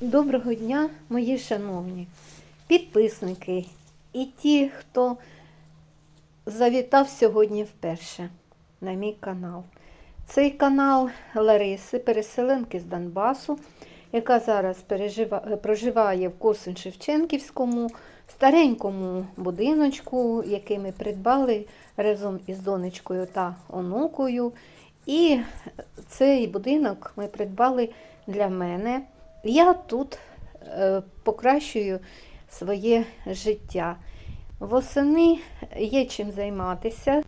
Доброго дня, мої шановні підписники і ті, хто завітав сьогодні вперше на мій канал. Цей канал Лариси, переселенки з Донбасу, яка зараз пережива- проживає в Корсунь-Шевченківському старенькому будиночку, який ми придбали разом із донечкою та онукою. І цей будинок ми придбали для мене. Я тут е, покращую своє життя. Восени є чим займатися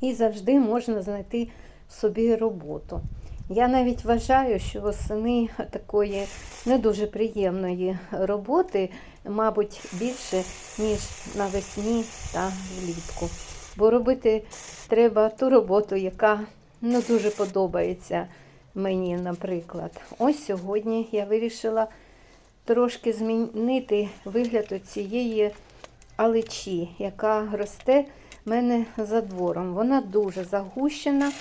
і завжди можна знайти собі роботу. Я навіть вважаю, що восени такої не дуже приємної роботи, мабуть, більше, ніж навесні та влітку. Бо робити треба ту роботу, яка не дуже подобається мені, наприклад. Ось сьогодні я вирішила трошки змінити вигляд цієї алечі, яка росте в мене за двором. Вона дуже загущена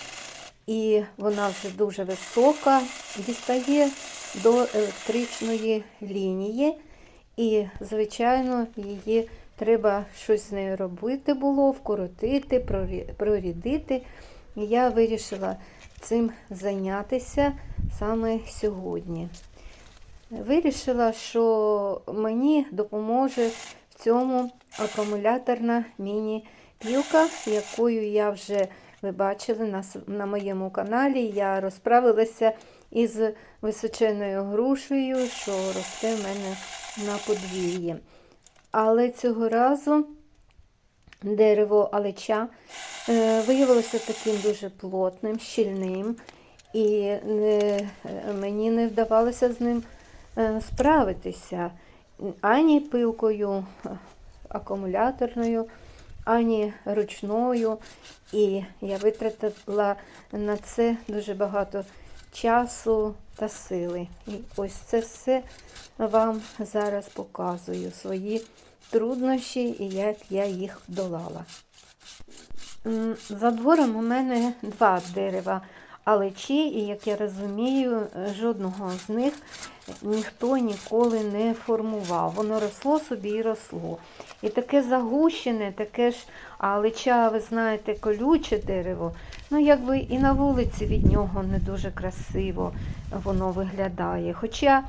і вона вже дуже висока, дістає до електричної лінії. І, звичайно, її треба щось з нею робити було, вкоротити, прорідити. Я вирішила цим зайнятися саме сьогодні. Вирішила, що мені допоможе в цьому акумуляторна міні-пілка, якою я вже ви бачили на, на моєму каналі. Я розправилася із височеною грушею, що росте в мене на подвір'ї. Але цього разу дерево алеча е, виявилося таким дуже плотним, щільним, і е, мені не вдавалося з ним е, справитися ані пилкою акумуляторною, ані ручною. І я витратила на це дуже багато часу та сили. І ось це все вам зараз показую свої труднощі і як я їх долала. За двором у мене два дерева алечі, і, як я розумію, жодного з них ніхто ніколи не формував. Воно росло собі і росло. І таке загущене, таке ж алеча, ви знаєте, колюче дерево. Ну, якби і на вулиці від нього не дуже красиво воно виглядає. Хоча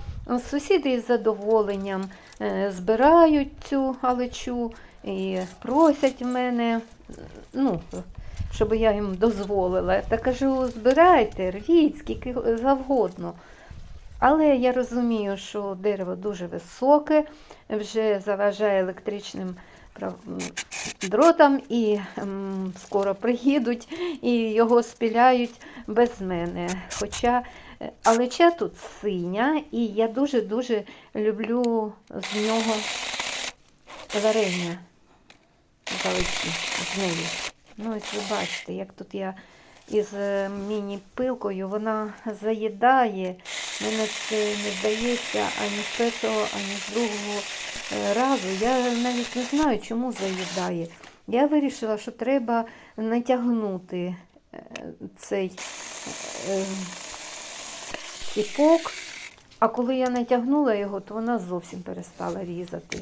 сусіди із задоволенням е, збирають цю алечу і просять в мене, ну, щоб я їм дозволила. Та кажу, збирайте, рвіть, скільки завгодно. Але я розумію, що дерево дуже високе, вже заважає електричним прав- м, дротам і м, скоро приїдуть і його спіляють без мене. Хоча е, алеча тут синя, і я дуже-дуже люблю з нього варення з алечі, з неї. Ну, ось ви бачите, як тут я із е, міні-пилкою, вона заїдає. Мене це не вдається ані з першого, ані з другого разу. Я навіть не знаю, чому заїдає. Я вирішила, що треба натягнути е, цей е, ціпок, а коли я натягнула його, то вона зовсім перестала різати.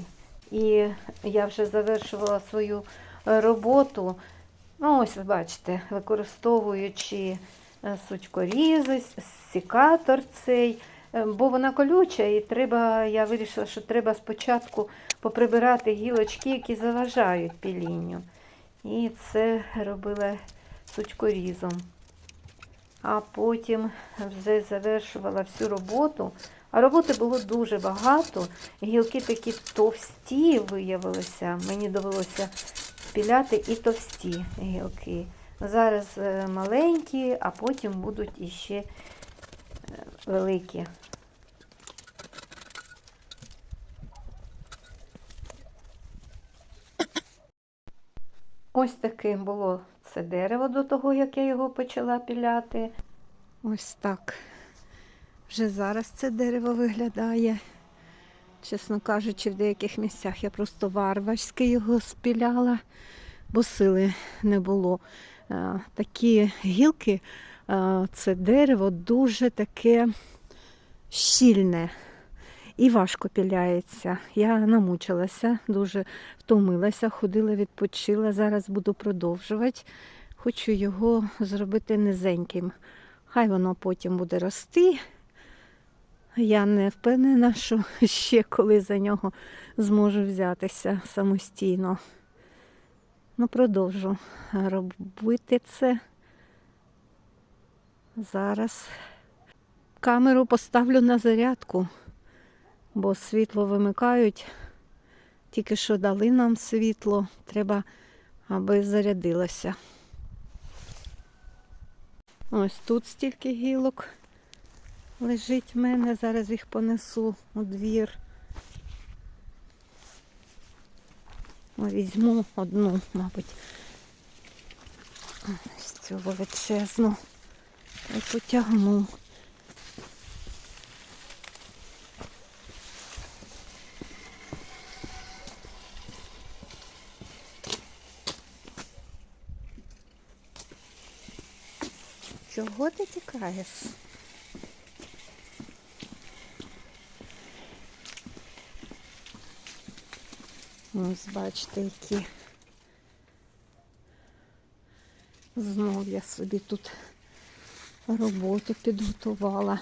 І я вже завершувала свою е, роботу. Ну, ось ви бачите, використовуючи е, сучкорізи, сікатор цей, е, бо вона колюча, і треба, я вирішила, що треба спочатку поприбирати гілочки, які заважають пілінню. І це робила сучкорізом. А потім вже завершувала всю роботу. А роботи було дуже багато. Гілки такі товсті виявилися. Мені довелося піляти і товсті гілки. Зараз е, маленькі, а потім будуть іще е, великі. Ось таким було це дерево до того, як я його почала піляти. Ось так. Вже зараз це дерево виглядає. Чесно кажучи, в деяких місцях я просто варварськи його спіляла, бо сили не було. Е, Такі гілки, це дерево дуже таке щільне. і важко піляється. Я намучилася, дуже втомилася, ходила, відпочила. Зараз буду продовжувати. Хочу його зробити низеньким. Хай воно потім буде рости. Я не впевнена, що ще коли за нього зможу взятися самостійно. Ну, продовжу робити це. Зараз камеру поставлю на зарядку, бо світло вимикають. Тільки що дали нам світло, треба, аби зарядилося. Ось тут стільки гілок лежить в мене. Зараз їх понесу у двір. О, Візьму одну, мабуть. Ось цю величезну. Та й потягну. Чого ти тікаєш? Ось бачите, які. Знов я собі тут роботу підготувала.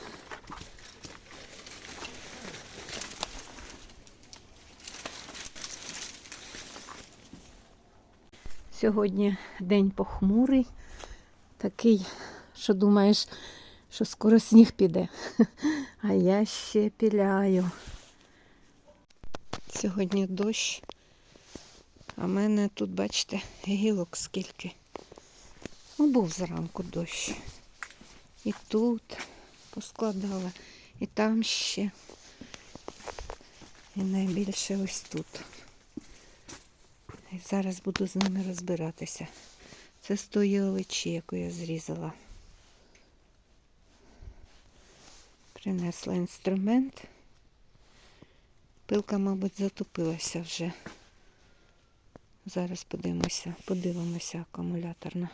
Сьогодні день похмурий, такий, що думаєш, що скоро сніг піде. А я ще піляю. Сьогодні дощ, а мене тут, бачите, гілок скільки. Ну, був зранку дощ. І тут поскладала, і там ще. І найбільше ось тут. І зараз буду з ними розбиратися. Це з тої оличі, яку я зрізала. Принесла інструмент. Пилка, мабуть, затопилася вже. Зараз подивимося, подивимося акумуляторно,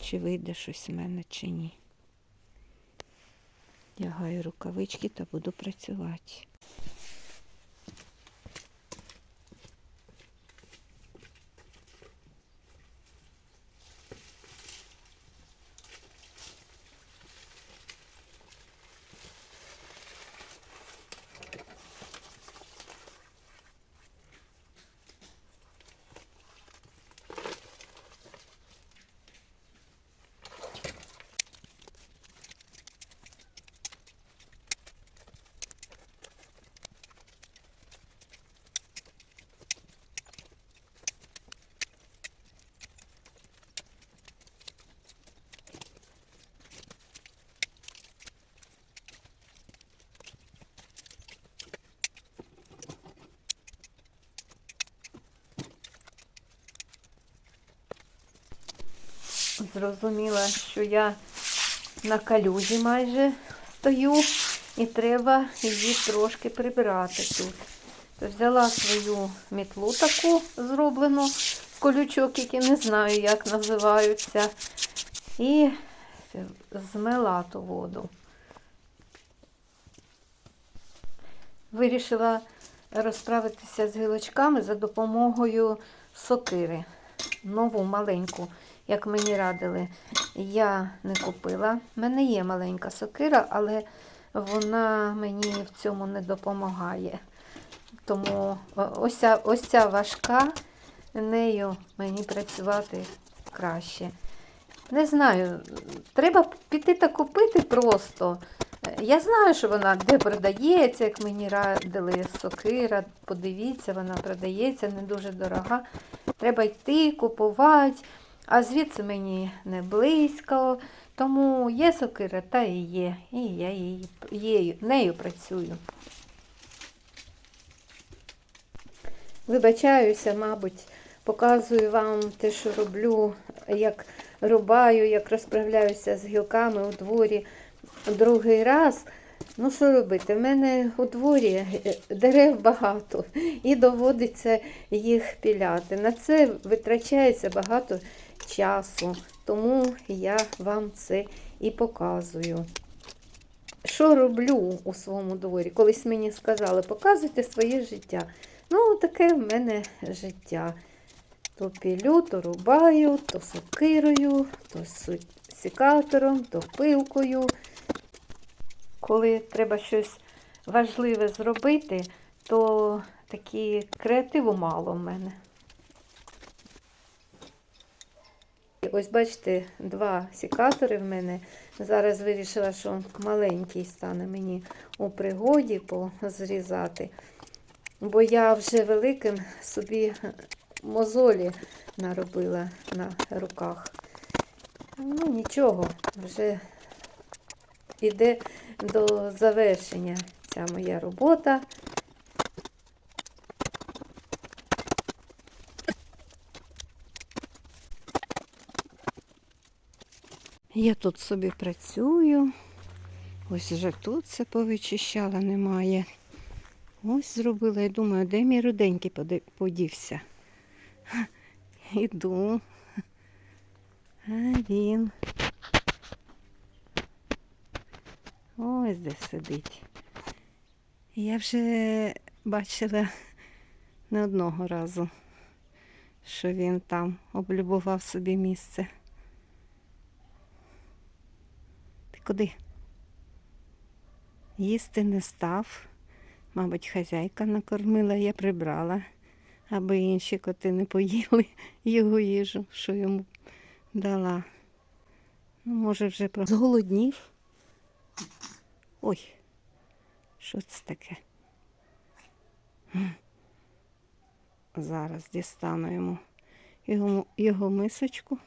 чи вийде щось в мене, чи ні. Тягаю рукавички та буду працювати. Зрозуміла, що я на калюжі майже стою і треба її трошки прибирати тут. Взяла свою мітлу таку зроблену колючок, які не знаю, як називаються, і змела ту воду. Вирішила розправитися з гілочками за допомогою сокири. Нову маленьку, як мені радили, я не купила. У мене є маленька сокира, але вона мені в цьому не допомагає. Тому ось ця, ось ця важка, нею мені працювати краще. Не знаю, треба піти та купити просто. Я знаю, що вона де продається, як мені радили сокира. Подивіться, вона продається, не дуже дорога. Треба йти, купувати, а звідси мені не близько. Тому є сокира, та і є. І я її, її, нею працюю. Вибачаюся, мабуть, показую вам те, що роблю, як рубаю, як розправляюся з гілками у дворі другий раз. Ну, що робити? В мене у дворі дерев багато і доводиться їх піляти. На це витрачається багато часу, тому я вам це і показую. що роблю у своєму дворі. Колись мені сказали, показуйте своє життя. Ну, таке в мене життя. То пілю, то рубаю, то сокирою, то сікатором, то пилкою. Коли треба щось важливе зробити, то такі креативу мало в мене. Ось бачите, два сікатори в мене. Зараз вирішила, що маленький стане мені у пригоді позрізати. Бо я вже великим собі мозолі наробила на руках. Ну, нічого, вже йде до завершення ця моя робота. Я тут собі працюю. Ось вже тут це повичищала, немає. Ось зробила і думаю, де мій руденький подівся. Іду. А він. Ось де сидить. Я вже бачила не одного разу, що він там облюбував собі місце. Ти куди? Їсти не став. Мабуть, хазяйка накормила, я прибрала, аби інші коти не поїли його їжу, що йому дала. Ну, може, вже про... зголоднів. Ой, що це таке? Зараз дістану йому його, його мисочку.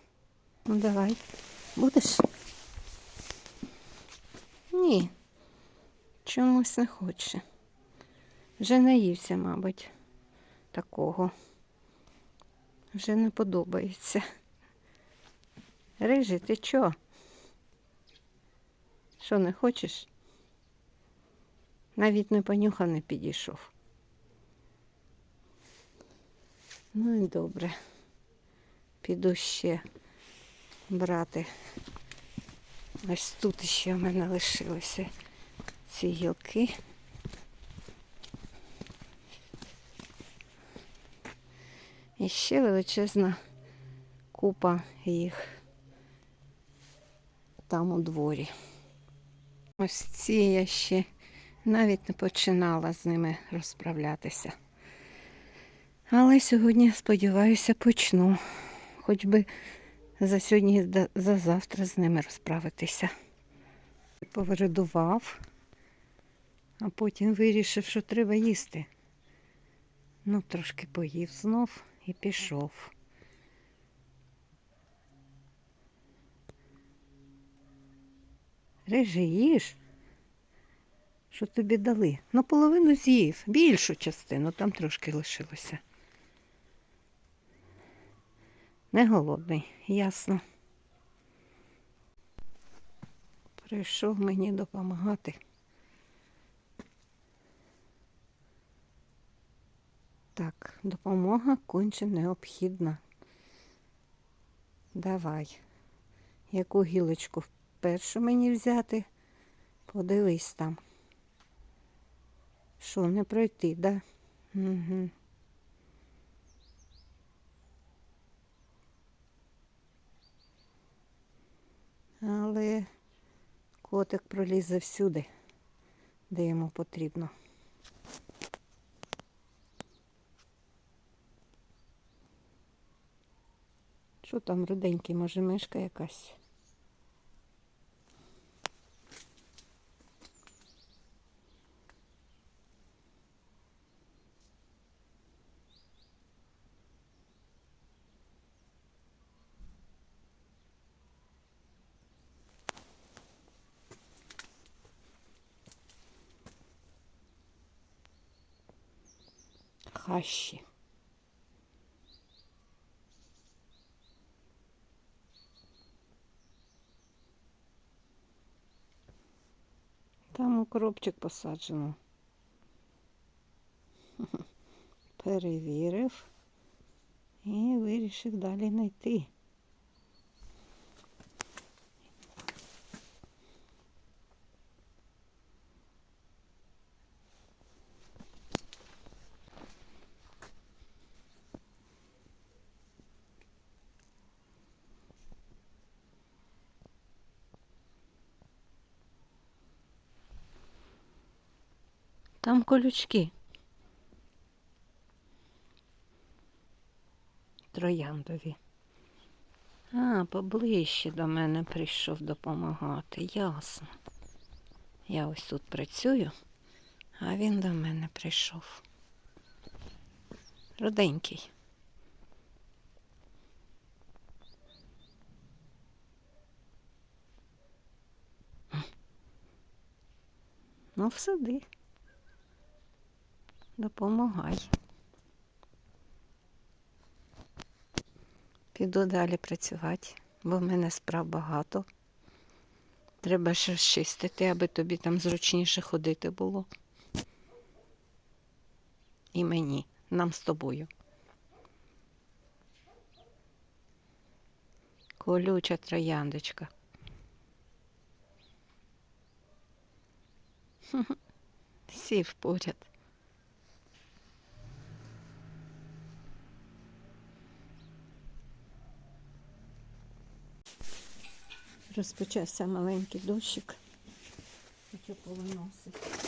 Ну, давай. Будеш? Ні. Чомусь не хоче. Вже наївся, мабуть, такого. Вже не подобається. Рижий, ти чо? Що не хочеш? Навіть не понюхав, не підійшов. Ну і добре. Піду ще брати. Ось тут ще в мене лишилися ці гілки. І ще величезна купа їх там у дворі. Ось ці я ще навіть не починала з ними розправлятися. Але сьогодні, сподіваюся, почну. Хоч би за сьогодні за- за завтра з ними розправитися. Повередував, а потім вирішив, що треба їсти. Ну, трошки поїв знов і пішов. Рижий, їж. Що тобі дали? Ну, половину з'їв, більшу частину, там трошки лишилося. Не голодний, ясно. Прийшов мені допомагати. Так, допомога конче необхідна. Давай. Яку гілочку першу мені взяти? Подивись там. Що, не пройти, да? Угу. Але котик пролізе всюди, де йому потрібно. Що там руденький, може мишка якась? Хащі. Там укропчик посаджено. Перевірив і вирішив далі не Там колючки. Трояндові. А, поближче до мене прийшов допомагати. Ясно. Я ось тут працюю, а він до мене прийшов. Руденький. Ну, сиди. Допомагай. Піду далі працювати, бо в мене справ багато. Треба ще чистити, аби тобі там зручніше ходити було. І мені, нам з тобою. Колюча трояндочка. Сів поряд. Розпочався маленький дощик. Хочу повиносити.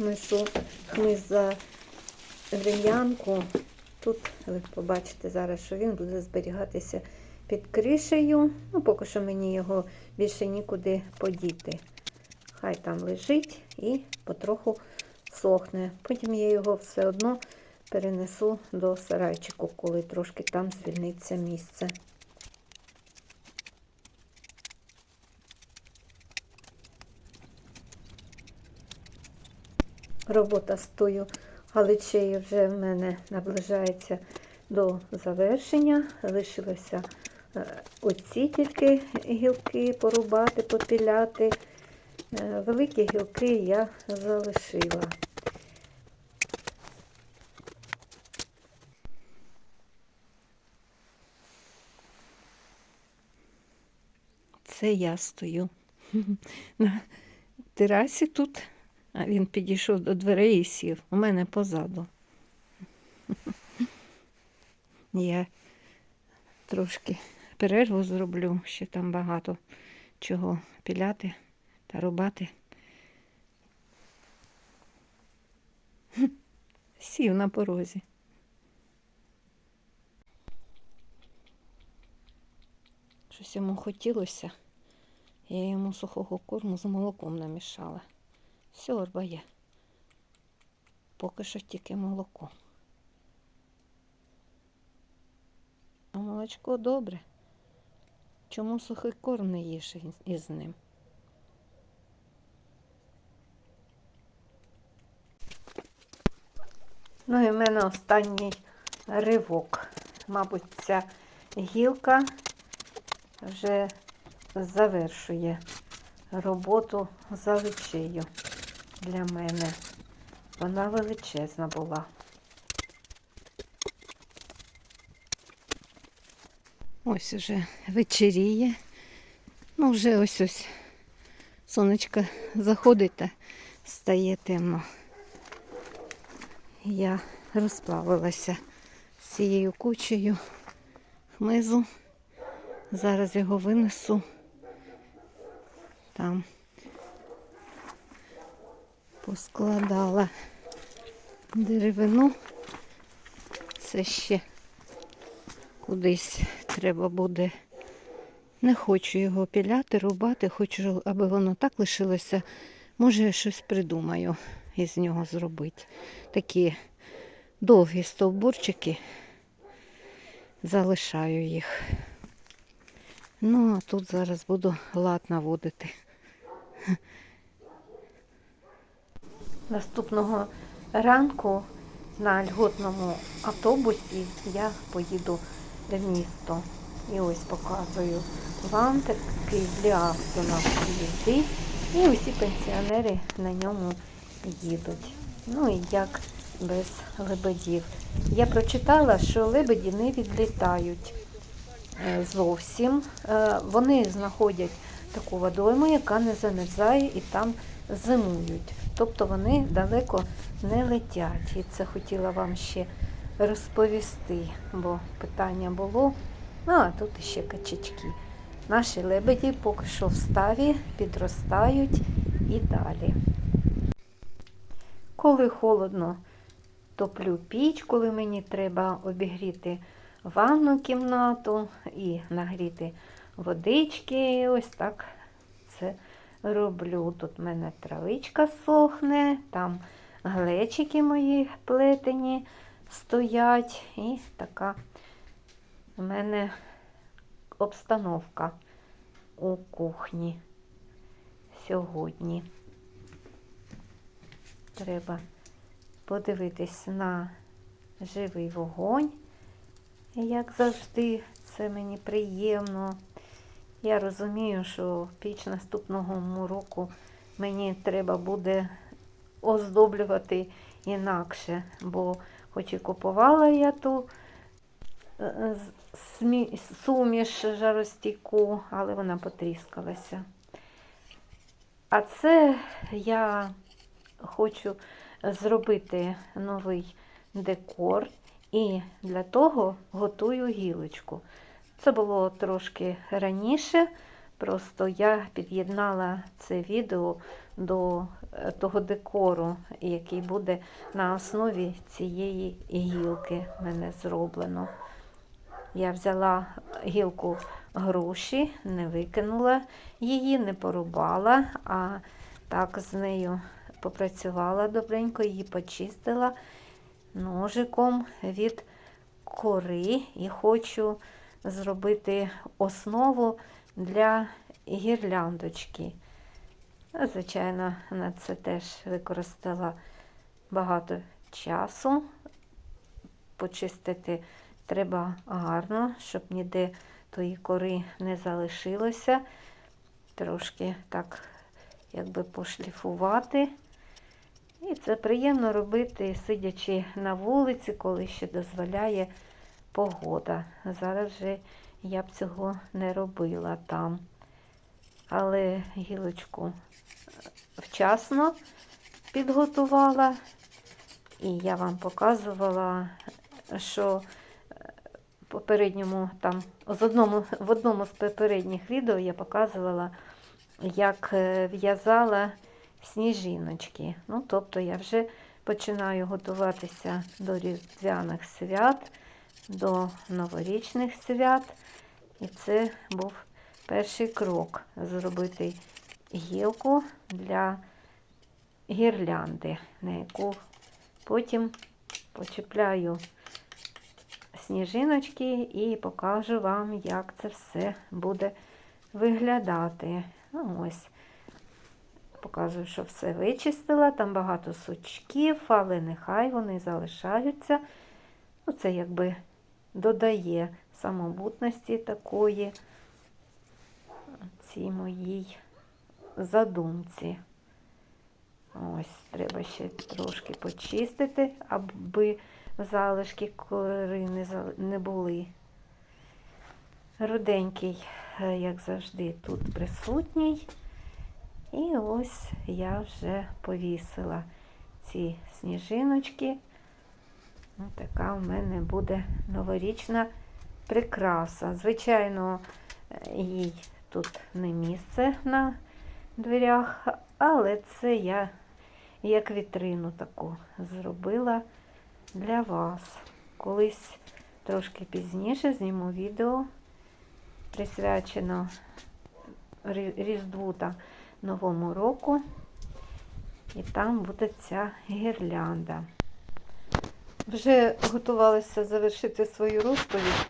Несу хмиз за гринянку. Тут ви побачите зараз, що він буде зберігатися під кришею. Ну, поки що мені його більше нікуди подіти. Хай там лежить і потроху сохне. Потім я його все одно перенесу до сарайчику, коли трошки там звільниться місце. Робота з тою галичею вже в мене наближається до завершення. Лишилося е, оці тільки гілки порубати, попіляти. Е, Великі гілки я залишила. Це я стою на терасі тут. А він підійшов до дверей і сів. У мене позаду. Я трошки перерву зроблю, ще там багато чого піляти та рубати. Сів на порозі. Щось йому хотілося. Я йому сухого корму з молоком намішала. Сьорбає. Поки що тільки молоко. А молочко добре. Чому сухий корм не їш із- ним? Ну і в мене останній ривок. Мабуть, ця гілка вже завершує роботу за вечею для мене. Вона величезна була. Ось уже вечеріє. Ну, вже ось ось сонечко заходить та стає темно. Я розплавилася з цією кучею хмизу. Зараз його винесу там поскладала деревину. Це ще кудись треба буде. Не хочу його піляти, рубати, хочу, аби воно так лишилося. Може, я щось придумаю із нього зробити. Такі довгі стовбурчики залишаю їх. Ну, а тут зараз буду лад наводити. Наступного ранку на льготному автобусі я поїду в місто. І ось показую вам такий для на їзди. І усі пенсіонери на ньому їдуть. Ну і як без лебедів. Я прочитала, що лебеді не відлітають е, зовсім. Е, Вони знаходять таку водойму, яка не замерзає і там зимують. Тобто вони далеко не летять. І це хотіла вам ще розповісти, бо питання було. Ну, а тут ще качечки. Наші лебеді поки що в ставі, підростають і далі. Коли холодно, топлю піч, коли мені треба обігріти ванну кімнату і нагріти водички. Ось так це роблю. Тут в мене травичка сохне, там глечики мої плетені стоять. І така в мене обстановка у кухні сьогодні. Треба подивитись на живий вогонь, як завжди, це мені приємно. Я розумію, що піч наступного року мені треба буде оздоблювати інакше, бо хоч і купувала я ту е, смі- суміш жаростійку, але вона потріскалася. А це я хочу зробити новий декор і для того готую гілочку. Це було трошки раніше, просто я під'єднала це відео до е, того декору, який буде на основі цієї гілки. Мене зроблено. Я взяла гілку груші, не викинула її, не порубала, а так з нею попрацювала добренько, її почистила ножиком від кори. І хочу зробити основу для гірляндочки. Звичайно, на це теж використала багато часу. Почистити треба гарно, щоб ніде тої кори не залишилося. Трошки так, якби пошліфувати. І це приємно робити, сидячи на вулиці, коли ще дозволяє погода. Зараз же я б цього не робила там. Але гілочку вчасно підготувала. І я вам показувала, що в попередньому там з одному, в одному з попередніх відео я показувала, як е, в'язала сніжиночки. Ну, тобто я вже починаю готуватися до різдвяних свят, до новорічних свят. І це був перший крок зробити гілку для гірлянди, на яку потім почіпляю сніжиночки і покажу вам, як це все буде виглядати. Ну, ось. Показую, що все вичистила, там багато сучків, але нехай вони залишаються. Ну, Це якби додає самобутності такої цій моїй задумці. Ось, треба ще трошки почистити, аби залишки кори не, були. Руденький, е, як завжди, тут присутній. І ось я вже повісила ці сніжиночки. Така в мене буде новорічна прикраса. Звичайно, їй тут не місце на дверях, але це я як вітрину таку зробила для вас. Колись трошки пізніше зніму відео, присвячено Різдву та Новому року. І там буде ця гірлянда. Вже готувалася завершити свою розповідь,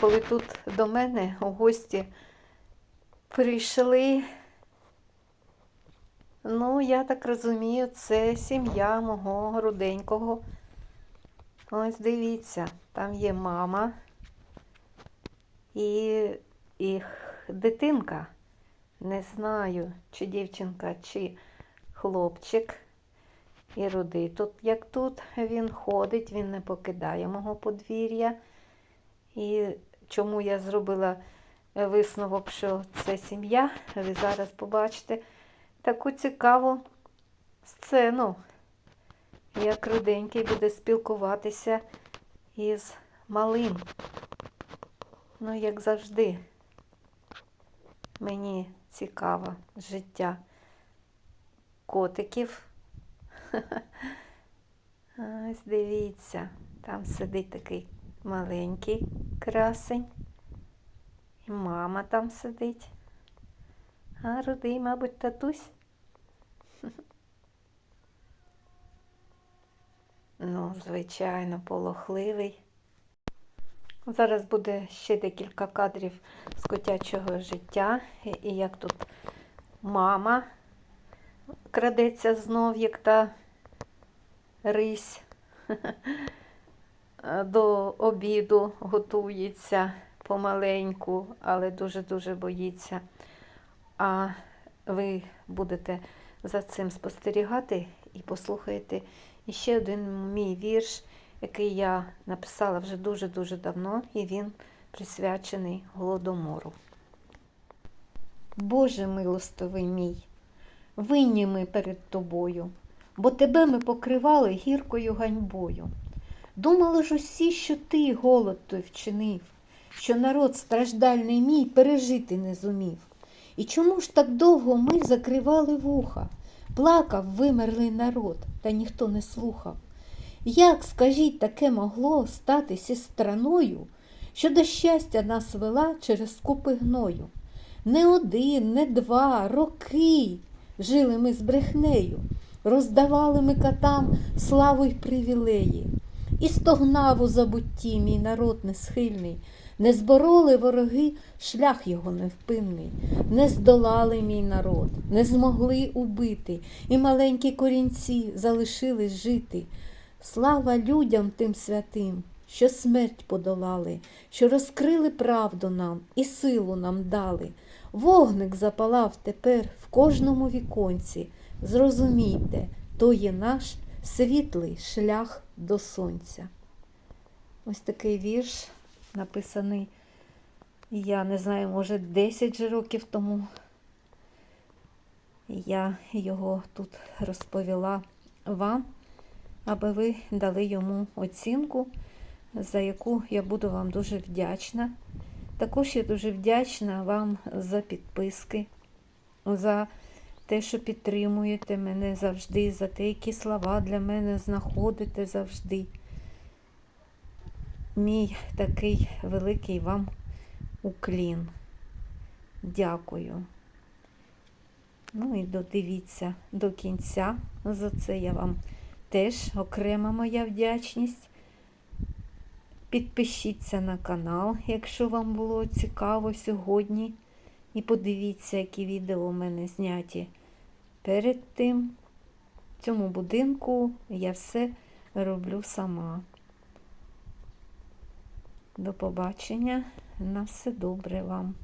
коли тут до мене у гості прийшли. Ну, я так розумію, це сім'я мого руденького. Ось дивіться, там є мама і їх дитинка. Не знаю, чи дівчинка, чи хлопчик. І рудий. Тут, як тут він ходить, він не покидає мого подвір'я. І чому я зробила висновок, що це сім'я, ви зараз побачите таку цікаву сцену, як руденький буде спілкуватися із малим. Ну, як завжди, мені цікаво життя котиків. Ось дивіться, там сидить такий маленький красень. І мама там сидить. А рудий, мабуть, татусь. Ну, звичайно, полохливий. Зараз буде ще декілька кадрів з котячого життя, і як тут мама крадеться знов, як та рись до обіду готується помаленьку, але дуже-дуже боїться. А ви будете за цим спостерігати і послухаєте іще один мій вірш, який я написала вже дуже-дуже давно, і він присвячений голодомору. Боже милостивий мій, винні ми перед тобою, бо тебе ми покривали гіркою ганьбою. Думали ж усі, що ти голод той вчинив, що народ страждальний мій пережити не зумів. І чому ж так довго ми закривали вуха? Плакав вимерлий народ, та ніхто не слухав. Як, скажіть, таке могло статися страною, що до щастя нас вела через скупи гною? Не один, не два, роки жили ми з брехнею, роздавали ми катам славу й привілеї. І стогнав у забутті мій народ несхильний, не збороли вороги шлях його невпинний, не здолали мій народ, не змогли убити, і маленькі корінці залишились жити. Слава людям тим святим, що смерть подолали, що розкрили правду нам і силу нам дали. Вогник запалав тепер в кожному віконці. Зрозумійте, то є наш світлий шлях до сонця. Ось такий вірш написаний, я не знаю, може, 10 же років тому. Я його тут розповіла вам, аби ви дали йому оцінку, за яку я буду вам дуже вдячна. Також я дуже вдячна вам за підписки, за те, що підтримуєте мене завжди, за те, які слова для мене знаходите завжди. Мій такий великий вам уклін. Дякую. Ну і додивіться до кінця. За це я вам теж окрема моя вдячність. Підпишіться на канал, якщо вам було цікаво сьогодні. І подивіться, які відео у мене зняті. Перед тим в цьому будинку я все роблю сама. До побачення. На все добре вам.